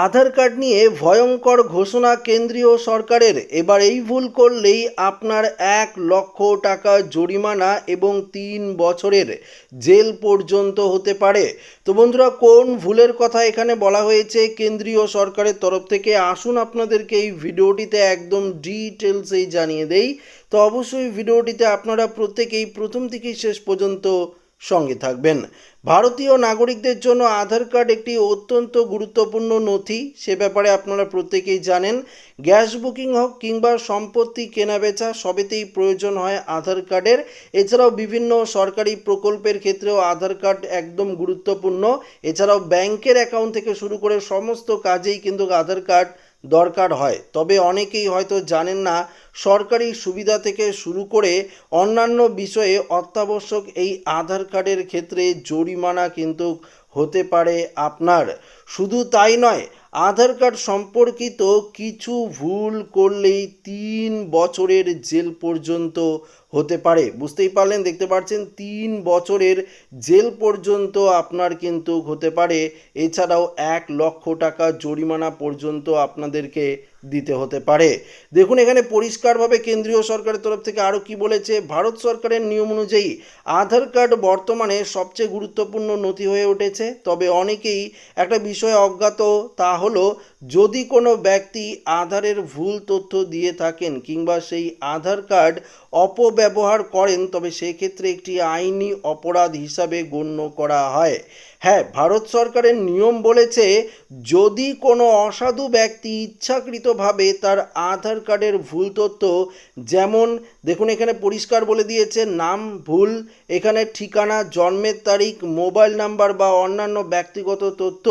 আধার card নিয়ে ভয়ঙ্কর ঘোষণা কেন্দ্রীয় সরকারের। এবার এই ভুল করলেই আপনার এক লক্ষ টাকা জরিমানা এবং তিন বছরের জেল পর্যন্ত হতে পারে। তো বন্ধুরা, কোন ভুলের কথা এখানে বলা হয়েছে কেন্দ্রীয় সরকারের তরফ থেকে? আসুন আপনাদেরকে এই ভিডিওটিতে একদম ডিটেলসেই জানিয়ে দেই। তো অবশ্যই ভিডিওটিতে আপনারা প্রত্যেকেই প্রথম থেকেই শেষ পর্যন্ত সঙ্গে থাকবেন। ভারতীয় নাগরিকদের জন্য আধার কার্ড একটি অত্যন্ত গুরুত্বপূর্ণ নথি। সে ব্যাপারে আপনারা প্রত্যেকেই জানেন, গ্যাস বুকিং হোক কিংবা সম্পত্তি কেনাবেচা, সবেতেই প্রয়োজন হয় আধার কার্ডের। এছাড়াও বিভিন্ন সরকারি প্রকল্পের ক্ষেত্রেও আধার কার্ড একদম গুরুত্বপূর্ণ। এছাড়াও ব্যাংকের অ্যাকাউন্ট থেকে শুরু করে সমস্ত কাজেই কিন্তু আধার কার্ড দরকার হয়। তবে অনেকেই হয়তো জানেন না, সরকারি সুবিধা থেকে শুরু করে অন্যান্য বিষয়ে অত্যাবশ্যক এই আধার কার্ডের ক্ষেত্রে জরিমানা কিন্তু হতে পারে আপনার। শুধু তাই নয়, আধার কার্ড সম্পর্কিত কিছু ভুল করলেই তিন বছরের জেল পর্যন্ত হতে পারে। বুঝতেই পারলেন, দেখতে পাচ্ছেন তিন বছরের জেল পর্যন্ত আপনার কিন্তু হতে পারে। এছাড়াও এক লক্ষ টাকা জরিমানা পর্যন্ত আপনাদেরকে দিতে হতে পারে। দেখুন, এখানে পরিষ্কারভাবে কেন্দ্রীয় সরকারের তরফ থেকে আরও কি বলেছে? ভারত সরকারের নিয়ম অনুযায়ী আধার কার্ড বর্তমানে সবচেয়ে গুরুত্বপূর্ণ নথি হয়ে উঠেছে। তবে অনেকেই একটা বিষয়ে অজ্ঞাত, তা হলো যদি কোনো ব্যক্তি আধারের ভুল তথ্য দিয়ে থাকেন কিংবা সেই আধার কার্ড অপব্যবহার করেন তবে সেক্ষেত্রে একটি আইনি অপরাধ হিসাবে গণ্য করা হয়। হ্যাঁ ভারত সরকারের নিয়ম বলেছে, যদি কোনো অসাধু ব্যক্তি ইচ্ছাকৃতভাবে তার আধার কার্ডের ভুল তথ্য, যেমন, দেখুন এখানে পরিষ্কার বলে দিয়েছে, নাম ভুল, এখানে ঠিকানা, জন্মের তারিখ, মোবাইল নাম্বার বা অন্যান্য ব্যক্তিগত তথ্য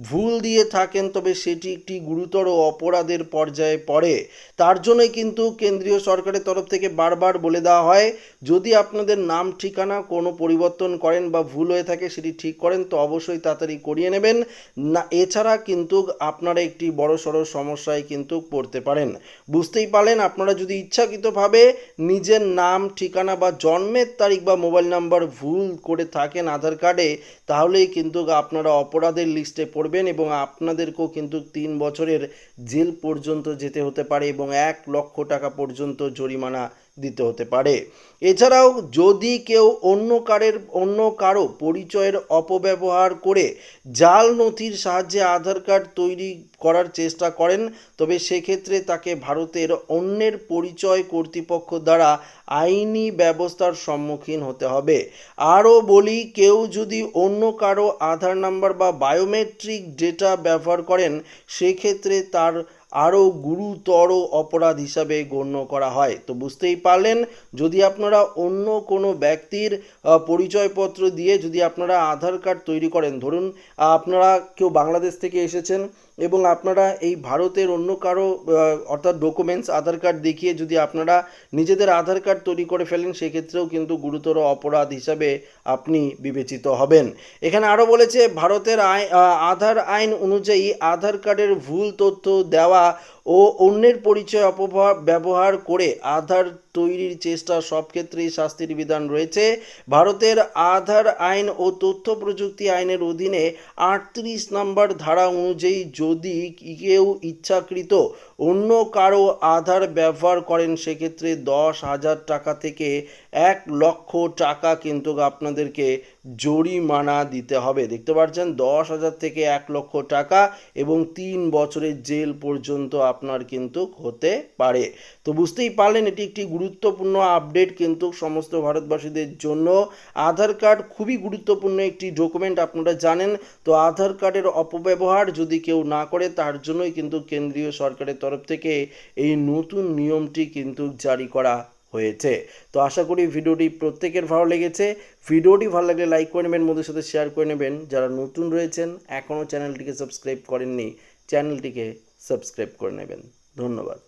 ভুল দিয়ে থাকেন, তবে সেটি একটি গুরুতর অপরাধের পর্যায়ে পড়ে। তার জন্যই কিন্তু কেন্দ্রীয় সরকারের তরফ থেকে বারবার বলে দেওয়া হয়, যদি আপনাদের নাম, ঠিকানা কোনো পরিবর্তন করেন বা ভুল হয়ে থাকে, সেটি ঠিক করেন তো অবশ্যই তাড়াতাড়ি করিয়ে নেবেন। না, এছাড়া কিন্তু আপনারা একটি বড় সড়ো সমস্যায় কিন্তু পড়তে পারেন। বুঝতেই পারলেন, আপনারা যদি ইচ্ছাকৃতভাবে নিজের নাম, ঠিকানা বা জন্মের তারিখ বা মোবাইল নাম্বার ভুল করে থাকেন আধার কার্ডে, তাহলেই কিন্তু আপনারা অপরাধের লিস্টে পড়বেন এবং আপনাদেরকেও কিন্তু তিন বছরের জেল পর্যন্ত যেতে হতে পারে এবং এক লক্ষ টাকা পর্যন্ত জরিমানা দিতে হতে পারে। এছাড়াও যদি কেউ অন্য কারের, অন্য কারও পরিচয়ের অপব্যবহার করে জাল নথির সাহায্যে আধার কার্ড তৈরি করার চেষ্টা করেন, তবে সেক্ষেত্রে তাকে ভারতের অন্যের পরিচয় কর্তৃপক্ষ দ্বারা আইনি ব্যবস্থার সম্মুখীন হতে হবে। আরও বলি, কেউ যদি অন্য কারও আধার নাম্বার বা বায়োমেট্রিক ডেটা ব্যবহার করেন, সেক্ষেত্রে তার আরও গুরুতর অপরাধ হিসাবে গণ্য করা হয়। তো বুঝতেই পারলেন, যদি আপনারা অন্য কোনো ব্যক্তির পরিচয়পত্র দিয়ে যদি আপনারা আধার কার্ড তৈরি করেন, ধরুন আপনারা কেউ বাংলাদেশ থেকে এসেছেন এবং আপনারা এই ভারতের অন্য কারও অর্থাৎ ডকুমেন্টস আধার কার্ড দেখিয়ে যদি আপনারা নিজেদের আধার কার্ড তৈরি করে ফেলেন, সেক্ষেত্রেও কিন্তু গুরুতর অপরাধ হিসাবে আপনি বিবেচিত হবেন। এখানে আরও বলেছে, ভারতের আইন আধার আইন অনুযায়ী আধার কার্ডের ভুল তথ্য দেওয়া ও অন্যের পরিচয় অপব্যবহার, ব্যবহার করে আধার তৈরির চেষ্টা সব ক্ষেত্রেই শাস্তির বিধান রয়েছে। ভারতের আধার আইন ও তথ্য প্রযুক্তি আইনের অধীনে আটত্রিশ নম্বর ধারা অনুযায়ী যদি কেউ ইচ্ছাকৃত অন্য কারও আধার ব্যবহার করেন, সেক্ষেত্রে দশ হাজার টাকা থেকে এক লক্ষ টাকা কিন্তু আপনাদেরকে জরিমানা দিতে হবে। দেখতে পাচ্ছেন, দশ হাজার থেকে এক লক্ষ টাকা এবং তিন বছরের জেল পর্যন্ত আপনার কিন্তু হতে পারে। তো বুঝতেই পারলেন, এটি একটি গুরুত্বপূর্ণ আপডেট, কিন্তু সমস্ত ভারতবাসীদের জন্য আধার কার্ড খুবই গুরুত্বপূর্ণ একটি ডকুমেন্ট, আপনারা জানেন। তো আধার কার্ডের অপব্যবহার যদি কেউ না করে, তার জন্যই কিন্তু কেন্দ্রীয় সরকারের তরফ থেকে এই নতুন নিয়মটি কিন্তু জারি করা হয়েছে। তো আশা করি ভিডিওটি প্রত্যেকের ভালো লেগেছে। ভিডিওটি ভালো লাগলে লাইক করে নেবেন মোদের সাথে শেয়ার করে নেবেন। যারা নতুন রয়েছেন, এখনও চ্যানেলটিকে সাবস্ক্রাইব করেননি চ্যানেলটিকে সাবস্ক্রাইব করে নেবেন। ধন্যবাদ।